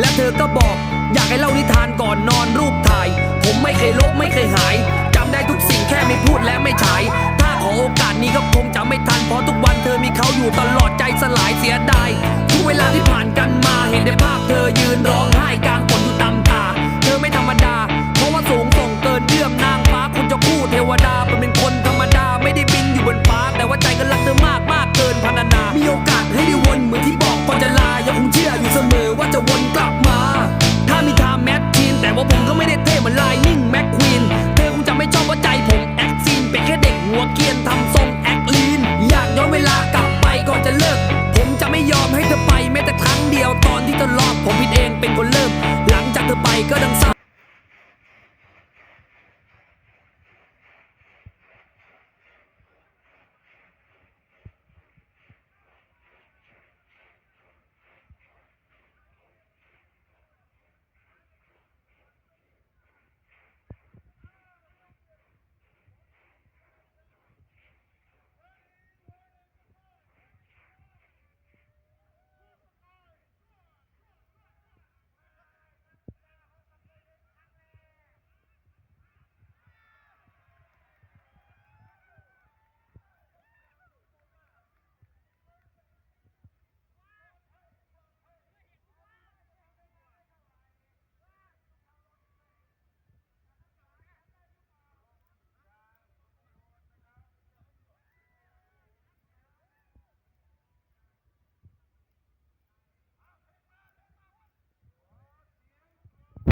และเธอก็บอก อยากให้เล่านิทานก่อนนอนรูปถ่าย ผมไม่เคยลบไม่เคยหายจำได้ทุกสิ่งแค่ไม่พูดและไม่ฉาย ถ้าขอโอกาสนี้ก็คงจะไม่ทันเพราะทุกวันเธอมีเขาอยู่ตลอดใจสลายเสียดาย